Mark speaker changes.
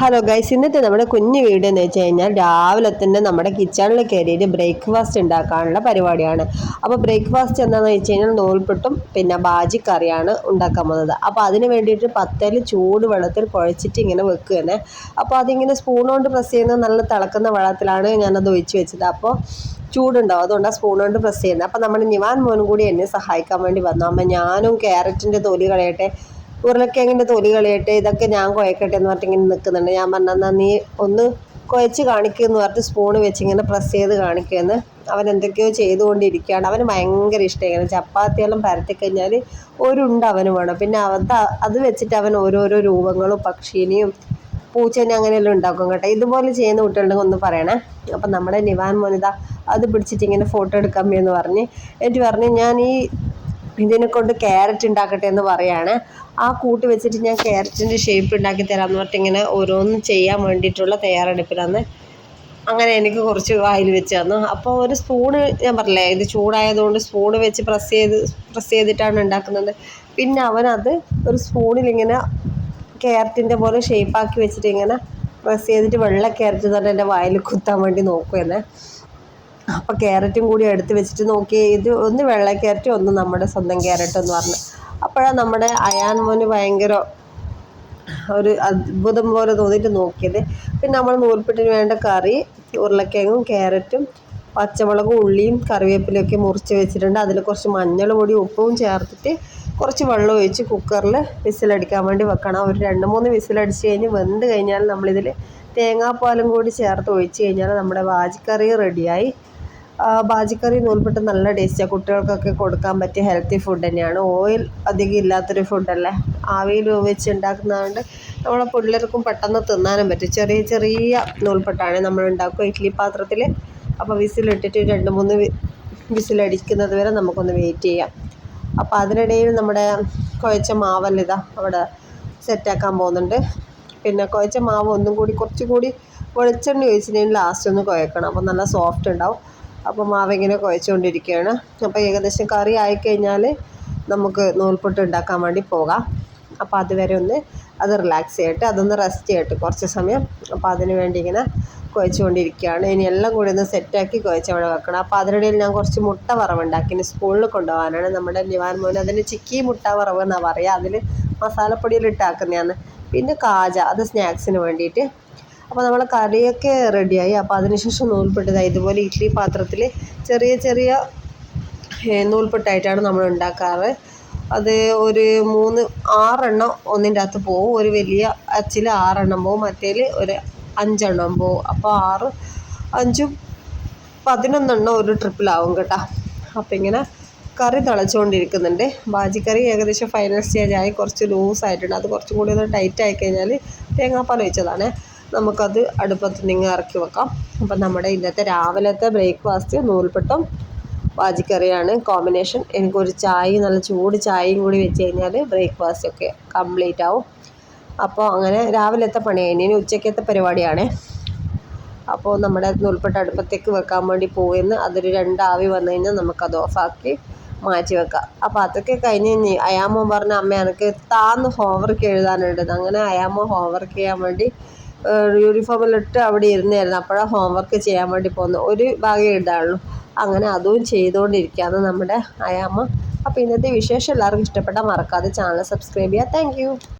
Speaker 1: Hello guys ഇന്നത്തെ നമ്മുടെ കുഞ്ഞു വീഡിയോ എന്ന് വെച്ച് കഴിഞ്ഞാൽ രാവിലെ തന്നെ നമ്മുടെ കിച്ചണിൽ കയറിയിട്ട് ബ്രേക്ക്ഫാസ്റ്റ് ഉണ്ടാക്കാനുള്ള പരിപാടിയാണ്. അപ്പോൾ ബ്രേക്ക്ഫാസ്റ്റ് എന്താണെന്ന് വെച്ച് കഴിഞ്ഞാൽ നൂൽപുട്ടും പിന്നെ ബാജി കറിയാണ് ഉണ്ടാക്കാൻ പോകുന്നത്. അപ്പോൾ അതിന് വേണ്ടിയിട്ട് പത്തൽ ചൂട് വെള്ളത്തിൽ കുഴച്ചിട്ട് ഇങ്ങനെ വെക്കുകയാണ്. അപ്പോൾ അതിങ്ങനെ സ്പൂൺ കൊണ്ട് പ്രസ് ചെയ്യുന്നത് നല്ല തിളക്കുന്ന വെള്ളത്തിലാണ് ഞാനത് ഒഴിച്ച് വെച്ചത്. അപ്പോൾ ചൂടുണ്ടാവും. അതുകൊണ്ടാണ് സ്പൂൺ കൊണ്ട് പ്രസ് ചെയ്യുന്നത്. അപ്പോൾ നമ്മുടെ നിവാൻ മോനും കൂടി എന്നെ സഹായിക്കാൻ വേണ്ടി വന്നു. അമ്മ ഞാനും ക്യാരറ്റിന്റെ തൊലി കളയട്ടെ. ഉരുളക്കിഴങ്ങിന്റെ തൊലി കളയട്ടെ ഇതൊക്കെ ഞാൻ കുഴക്കട്ടെ എന്ന് പറഞ്ഞിട്ട് ഇങ്ങനെ നിൽക്കുന്നുണ്ട്. ഞാൻ പറഞ്ഞാൽ നീ ഒന്ന് കുഴച്ച് കാണിക്കുമെന്ന് പറഞ്ഞിട്ട് സ്പൂൺ വെച്ച് ഇങ്ങനെ പ്രസ് ചെയ്ത് കാണിക്കുമെന്ന്. അവൻ എന്തൊക്കെയോ ചെയ്തുകൊണ്ടിരിക്കുകയാണ്. അവന് ഭയങ്കര ഇഷ്ടം ഇങ്ങനെ ചപ്പാത്തിയെല്ലാം പരത്തിക്കഴിഞ്ഞാൽ ഒരുണ്ട് അവന് വേണം. പിന്നെ അത് അത് വെച്ചിട്ട് അവൻ ഓരോരോ രൂപങ്ങളും പക്ഷീനെയും പൂച്ചേനെ അങ്ങനെയെല്ലാം ഉണ്ടാക്കും കേട്ടോ. ഇതുപോലെ ചെയ്യുന്ന കുട്ടികളുടെ ഒന്ന് പറയണേ. അപ്പം നമ്മുടെ നിവാൻ മോനിത അത് പിടിച്ചിട്ട് ഇങ്ങനെ ഫോട്ടോ എടുക്കാൻ എന്ന് പറഞ്ഞ്. എന്നിട്ട് പറഞ്ഞ് ഞാൻ ഈ ഇതിനെ കൊണ്ട് ക്യാരറ്റ് ഉണ്ടാക്കട്ടെ എന്ന് പറയാണ്. ആ കൂട്ട് വെച്ചിട്ട് ഞാൻ ക്യാരറ്റിന്റെ ഷേപ്പ് ഉണ്ടാക്കി തരാമെന്ന് പറഞ്ഞിട്ട് ഇങ്ങനെ ഓരോന്നും ചെയ്യാൻ വേണ്ടിയിട്ടുള്ള തയ്യാറെടുപ്പിലാണ് അങ്ങനെ എനിക്ക് കുറച്ച് വായിൽ വെച്ച് തന്നു. അപ്പോൾ ഒരു സ്പൂണ് ഞാൻ പറഞ്ഞില്ലേ ഇത് ചൂടായതുകൊണ്ട് സ്പൂണ് വെച്ച് പ്രസ് ചെയ്ത് പ്രസ് ചെയ്തിട്ടാണ് ഉണ്ടാക്കുന്നത്. പിന്നെ അവനത് ഒരു സ്പൂണിൽ ഇങ്ങനെ ക്യാരറ്റിന്റെ പോലെ ഷേപ്പാക്കി വെച്ചിട്ട് ഇങ്ങനെ പ്രസ് ചെയ്തിട്ട് വെള്ള ക്യാരറ്റ് തന്നെ എന്റെ വായിൽ കുത്താൻ വേണ്ടി നോക്കുമെന്നെ അപ്പോൾ ക്യാരറ്റും കൂടി എടുത്ത് വെച്ചിട്ട് നോക്കി. ഇത് ഒന്ന് വെള്ള ക്യാരറ്റ് ഒന്ന് നമ്മുടെ സ്വന്തം ക്യാരറ്റ് എന്ന് പറഞ്ഞു. അപ്പോഴാണ് നമ്മുടെ അയാൻ മോന് ഭയങ്കര ഒരു അത്ഭുതം പോലെ തോന്നിയിട്ട് നോക്കിയത്. പിന്നെ നമ്മൾ നൂൽപ്പിട്ടിന് വേണ്ട കറി ഉരുളക്കിഴങ്ങും ക്യാരറ്റും പച്ചമുളകും ഉള്ളിയും കറിവേപ്പിലൊക്കെ മുറിച്ച് വെച്ചിട്ടുണ്ട്. അതിൽ കുറച്ച് മഞ്ഞൾ പൊടി ഉപ്പും ചേർത്തിട്ട് കുറച്ച് വെള്ളം ഒഴിച്ച് കുക്കറിൽ വിസിലടിക്കാൻ വേണ്ടി വെക്കണം. ഒരു രണ്ട് മൂന്ന് വിസിലടിച്ച് കഴിഞ്ഞ് വെന്ത് കഴിഞ്ഞാൽ നമ്മളിതിൽ തേങ്ങാപ്പാലും കൂടി ചേർത്ത് ഒഴിച്ച് കഴിഞ്ഞാൽ നമ്മുടെ വാജിക്കറി റെഡിയായി. ബാജിക്കറി നൂൽപുട്ട് നല്ല ടേസ്റ്റാണ് കുട്ടികൾക്കൊക്കെ കൊടുക്കാൻ പറ്റിയ ഹെൽത്തി ഫുഡ് തന്നെയാണ്. ഓയിൽ അധികം ഇല്ലാത്തൊരു ഫുഡല്ലേ ആവിയിൽ വെച്ച് ഉണ്ടാക്കുന്നതുകൊണ്ട് നമ്മളെ പിള്ളേർക്കും പെട്ടെന്ന് തിന്നാനും പറ്റും. ചെറിയ ചെറിയ നൂൽപുട്ടാണ് നമ്മൾ ഉണ്ടാക്കുക ഇഡ്ഡലി പാത്രത്തിൽ അപ്പോൾ വിസിലിട്ടിട്ട് രണ്ട് മൂന്ന് വിസിലടിക്കുന്നത് വരെ നമുക്കൊന്ന് വെയിറ്റ് ചെയ്യാം. അപ്പോൾ അതിനിടയിൽ നമ്മുടെ കുഴച്ച മാവല്ല ഇതാ അവിടെ സെറ്റാക്കാൻ പോകുന്നുണ്ട്. പിന്നെ കുഴച്ച മാവ് ഒന്നും കൂടി കുറച്ചുകൂടി വെളിച്ചെണ്ണ ഒഴിച്ചിട്ടുണ്ടെങ്കിൽ ലാസ്റ്റ് ഒന്ന് കുഴക്കണം. അപ്പോൾ നല്ല സോഫ്റ്റ് ഉണ്ടാവും. അപ്പോൾ മാവിങ്ങനെ കുഴച്ചുകൊണ്ടിരിക്കുകയാണ്. അപ്പോൾ ഏകദേശം കറി ആയിക്കഴിഞ്ഞാൽ നമുക്ക് നൂൽപുട്ട് ഉണ്ടാക്കാൻ വേണ്ടി പോകാം. അപ്പോൾ അതുവരെ ഒന്ന് അത് റിലാക്സ് ചെയ്യട്ടെ അതൊന്ന് റെസ്റ്റ് ചെയ്യട്ടെ കുറച്ച് സമയം അപ്പോൾ അതിന് വേണ്ടി ഇങ്ങനെ കുഴച്ചുകൊണ്ടിരിക്കുകയാണ്. ഇനി എല്ലാം കൂടി ഒന്ന് സെറ്റാക്കി കുഴച്ച് അവിടെ വെക്കണം. അപ്പോൾ അതിനിടയിൽ ഞാൻ കുറച്ച് മുട്ട വറവുണ്ടാക്കി. ഇനി സ്കൂളിൽ കൊണ്ടുപോകാനാണ്. നമ്മുടെ നിവാൻ മോൻ അതിന് ചിക്കി മുട്ട വറവ് എന്നാണ് പറയുക. അതിൽ മസാലപ്പൊടിയിൽ ഇട്ടാക്കുന്നതാണ്. പിന്നെ കാജ അത് സ്നാക്സിന് വേണ്ടിയിട്ട് അപ്പോൾ നമ്മൾ കറിയൊക്കെ റെഡിയായി. അപ്പോൾ അതിനുശേഷം നൂൽപുട്ട് ഇതുപോലെ ഇഡ്ഡലി പാത്രത്തിൽ ചെറിയ ചെറിയ നൂൽപ്പെട്ടായിട്ടാണ് നമ്മൾ ഉണ്ടാക്കാറ്. അത് ഒരു മൂന്ന് ആറെണ്ണം ഒന്നിന്റെ അകത്ത് പോവും. ഒരു വലിയ അച്ചിൽ ആറെണ്ണം പോവും. മറ്റേൽ ഒരു അഞ്ചെണ്ണം പോവും. അപ്പോൾ ആറ് അഞ്ചും പതിനൊന്നെണ്ണം ഒരു ട്രിപ്പിലാവും കേട്ടോ. അപ്പം ഇങ്ങനെ കറി തിളച്ചുകൊണ്ടിരിക്കുന്നുണ്ട് ബാജിക്കറി ഏകദേശം ഫൈനൽ സ്റ്റേജായി കുറച്ച് ലൂസായിട്ടുണ്ട് അത് കുറച്ചും കൂടി ഒന്ന് ടൈറ്റ് ആയി കഴിഞ്ഞാൽ തേങ്ങാപ്പാൽ ഒഴിച്ചതാണ്. നമുക്കത് അടുപ്പത്ത് നിങ്ങൾ ഇറക്കി വെക്കാം. അപ്പം നമ്മുടെ ഇന്നത്തെ രാവിലത്തെ ബ്രേക്ക്ഫാസ്റ്റ് നൂൽപ്പെട്ടും വാജിക്കറിയാണ്. കോമ്പിനേഷൻ എനിക്കൊരു ചായ നല്ല ചൂട് ചായയും കൂടി വെച്ച് കഴിഞ്ഞാൽ ബ്രേക്ക്ഫാസ്റ്റ് ഒക്കെ കംപ്ലീറ്റ് ആവും. അപ്പോൾ അങ്ങനെ രാവിലത്തെ പണിയാണ് ഇനി ഉച്ചക്കത്തെ പരിപാടിയാണ്. അപ്പോൾ നമ്മുടെ നൂൽപ്പട്ട അടുപ്പത്തേക്ക് വെക്കാൻ വേണ്ടി പോകുമെന്ന് അതൊരു രണ്ടാവി വന്നു കഴിഞ്ഞാൽ നമുക്കത് ഓഫാക്കി മാറ്റി വെക്കാം. അപ്പോൾ അതൊക്കെ കഴിഞ്ഞ് കഴിഞ്ഞ് അയാമ്മ പറഞ്ഞ അമ്മ എനിക്ക് താന്ന് ഹോംവർക്ക് എഴുതാനുണ്ട്. അങ്ങനെ അയാമ്മ ഹോംവർക്ക് ചെയ്യാൻ വേണ്ടി യൂണിഫോമിലിട്ട് അവിടെ ഇരുന്നായിരുന്നു. അപ്പോഴാണ് ഹോംവർക്ക് ചെയ്യാൻ വേണ്ടി പോകുന്നത് ഒരു ഭാഗം എഴുതാനുള്ളൂ അങ്ങനെ അതും ചെയ്തുകൊണ്ടിരിക്കുകയാണ് നമ്മുടെ അയാമ്മ. അപ്പോൾ ഇന്നത്തെ വിശേഷം എല്ലാവർക്കും ഇഷ്ടപ്പെട്ടാൽ മറക്കാതെ ചാനൽ സബ്സ്ക്രൈബ് ചെയ്യുക. താങ്ക്